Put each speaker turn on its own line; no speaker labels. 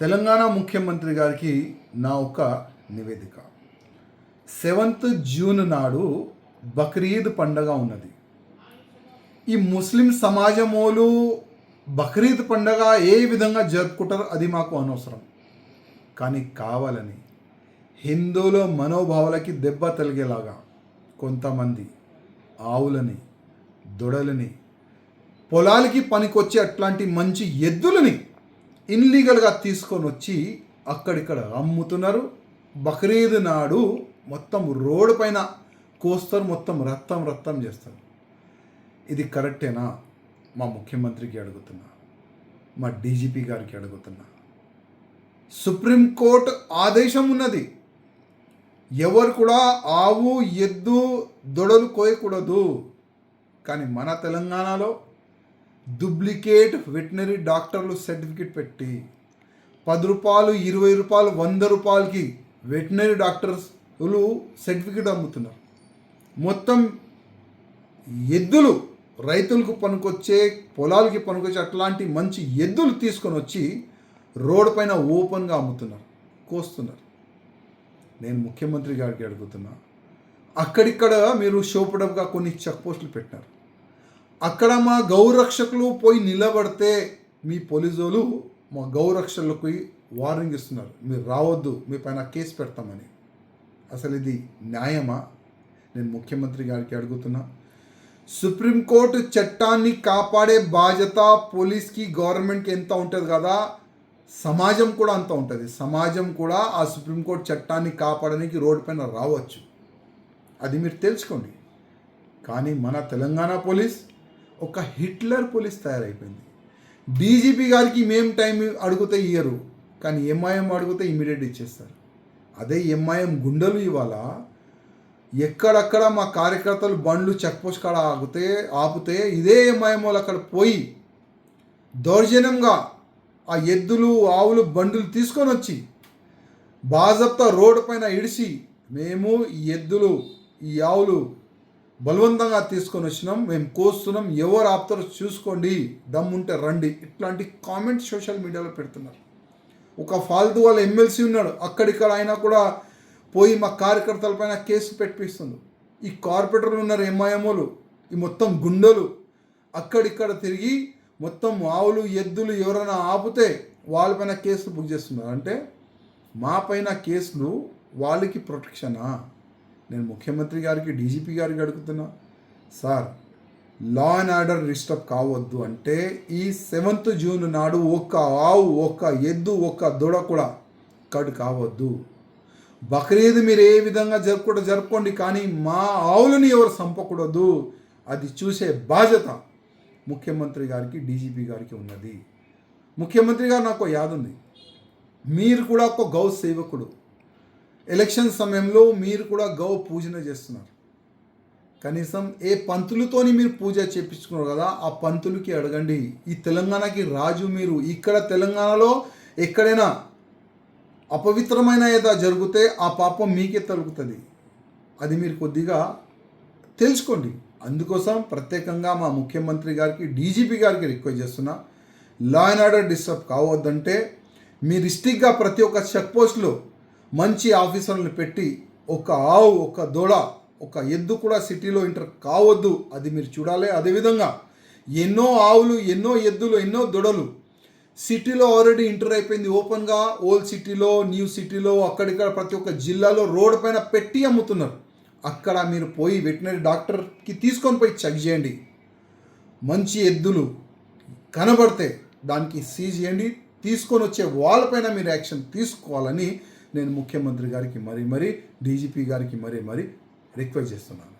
తెలంగాణ ముఖ్యమంత్రి గారికి నా ఒక నివేదిక. సెవెంత్ జూన్ నాడు బక్రీద్ పండగ ఉన్నది. ఈ ముస్లిం సమాజములు బక్రీద్ పండగ ఏ విధంగా జరుపుకుంటారో అది మాకు అనవసరం. కానీ కావాలని హిందువుల మనోభావాలకి దెబ్బ తలిగేలాగా కొంతమంది ఆవులని దొడలని పొలాలకి పనికొచ్చే అట్లాంటి మంచి ఎద్దులని ఇన్లీగల్గా తీసుకొని వచ్చి అక్కడిక్కడ అమ్ముతున్నారు. బక్రీద్ నాడు మొత్తం రోడ్డు పైన కోస్తారు మొత్తం రక్తం రక్తం చేస్తారు. ఇది కరెక్టేనా? మా ముఖ్యమంత్రికి అడుగుతున్నా. మా డీజీపీ గారికి అడుగుతున్నా. సుప్రీంకోర్టు ఆదేశం ఉన్నది. ఎవరు కూడా ఆవు ఎద్దు దొడలు కోయకూడదు. కానీ మన తెలంగాణలో డూప్లికేట్ వెటనరీ డాక్టర్లు సర్టిఫికేట్ పెట్టి పది రూపాయలు ఇరవై రూపాయలు వంద రూపాయలకి వెటనరీ డాక్టర్స్లు సర్టిఫికేట్ అమ్ముతున్నారు. మొత్తం ఎద్దులు రైతులకు పనికొచ్చే పొలాలకి పనికొచ్చే అట్లాంటి మంచి ఎద్దులు తీసుకొని వచ్చి రోడ్డు పైన ఓపెన్గా అమ్ముతున్నారు కోస్తున్నారు. నేను ముఖ్యమంత్రి గారికి అడుగుతున్నా అక్కడిక్కడ మీరు షోపడప్గా కొన్ని చెక్ పోస్టులు పెట్టినారు. అక్కడ మా గౌరక్షకులు పోయి నిలబడితే మీ పోలీసులు మా గౌరక్షకులకి వార్నింగ్ ఇస్తున్నారు. మీరు రావద్దు మీ పైన కేసు పెడతామని. అసలు ఇది న్యాయమా? నేను ముఖ్యమంత్రి గారికి అడుగుతున్నా. సుప్రీంకోర్టు చట్టాన్ని కాపాడే బాధ్యత పోలీస్కి గవర్నమెంట్కి ఎంత ఉంటుంది కదా? సమాజం కూడా అంత ఉంటుంది. సమాజం కూడా ఆ సుప్రీంకోర్టు చట్టాన్ని కాపాడడానికి రోడ్డు పైన రావచ్చు. అది మీరు తెలుసుకోండి. కానీ మన తెలంగాణ పోలీస్ ఒక హిట్లర్ పోలీస్ తయారైపోయింది. డీజీపీ గారికి మేము టైం అడిగితే ఇయ్యరు కానీ ఎంఐఎం అడిగితే ఇమీడియట్ ఇచ్చేస్తారు. అదే ఎంఐఎం గుండెలు ఇవాళ ఎక్కడక్కడ మా కార్యకర్తలు బండ్లు చెక్పోస్ట్ కాడ ఆగితే ఆపితే ఇదే ఎంఐఎం వాళ్ళు అక్కడ పోయి దౌర్జన్యంగా ఆ ఎద్దులు ఆవులు బండులు తీసుకొని వచ్చి బాజప్తా రోడ్డు పైన ఇడిసి మేము ఈ ఎద్దులు ఈ ఆవులు బలవంతంగా తీసుకొని వచ్చినాం. మేము కోస్తున్నాం. ఎవరు ఆపుతారో చూసుకోండి. దమ్ముంటే రండి. ఇట్లాంటి కామెంట్స్ సోషల్ మీడియాలో పెడుతున్నారు. ఒక ఫాల్తూ వాళ్ళ ఎమ్మెల్సీ ఉన్నాడు. అక్కడిక్కడ అయినా కూడా పోయి మా కార్యకర్తల పైన కేసు పెట్టిస్తుంది ఈ కార్పొరేటర్లు ఉన్నారు ఎంఐఎంఓలు ఈ మొత్తం గుండెలు. అక్కడిక్కడ తిరిగి మొత్తం ఆవులు ఎద్దులు ఎవరైనా ఆపితే వాళ్ళపైన కేసులు బుక్ చేస్తున్నారు. అంటే మా పైన కేసులు వాళ్ళకి ప్రొటెక్షనా? నేను ముఖ్యమంత్రి గారికి డీజీపీ గారికి అడుగుతున్నా. Sir law and order disturb కావద్దు అంటే ఈ సెవెంత్ జూన్ నాడు ఒక్క ఆవు ఒక్క ఎద్దు ఒక్క దూడ కూడా కడు కావద్దు. బక్రీద్ మీరు ఏ విధంగా జరుపుకుంటూ జరుపుకోండి కానీ మా ఆవులని ఎవరు చంపకూడదు. అది చూసే బాధ్యత ముఖ్యమంత్రి గారికి డీజీపీ గారికి ఉన్నది. ముఖ్యమంత్రి గారు నాకు యాదుంది. మీరు కూడా ఒక గౌ సేవకుడు. ఎలక్షన్ సమయంలో మీరు కూడా గౌ పూజన చేస్తున్నారు. కనీసం ఏ పంతులతోని మీరు పూజ చేపించుకున్నారు కదా ఆ పంతులకి అడగండి ఈ తెలంగాణకి రాజు మీరు ఇక్కడ తెలంగాణలో ఎక్కడైనా అపవిత్రమైన ఏదో జరిగితే ఆ పాపం మీకే తలుగుతుంది. అది మీరు కొద్దిగా తెలుసుకోండి. అందుకోసం ప్రత్యేకంగా మా ముఖ్యమంత్రి గారికి డీజీపీ గారికి రిక్వెస్ట్ చేస్తున్నా. లా అండ్ ఆర్డర్ డిస్టర్బ్ కావద్దంటే మీ డిస్టిక్గా ప్రతి ఒక్క చెక్ పోస్ట్లో మంచి ఆఫీసర్లను పెట్టి ఒక ఆవు ఒక దూడ ఒక ఎద్దు కూడా సిటీలో ఎంటర్ కావద్దు. అది మీరు చూడాలి. అదేవిధంగా ఎన్నో ఆవులు ఎన్నో ఎద్దులు ఎన్నో దొడలు సిటీలో ఆల్రెడీ ఇంటర్ అయిపోయింది. ఓపెన్గా ఓల్డ్ సిటీలో న్యూ సిటీలో అక్కడిక్కడ ప్రతి ఒక్క జిల్లాలో రోడ్ పైన పెట్టి అమ్ముతున్నారు. అక్కడ మీరు పోయి వెటనరీ డాక్టర్కి తీసుకొని పోయి చెక్ చేయండి. మంచి ఎద్దులు కనబడితే దానికి సీజ్ చేయండి. తీసుకొని వచ్చే వాళ్ళపైన మీరు యాక్షన్ తీసుకోవాలని నేను ముఖ్యమంత్రి గారికి మరీ మరీ డీజీపీ గారికి మరీ మరీ రిక్వెస్ట్ చేస్తున్నాను.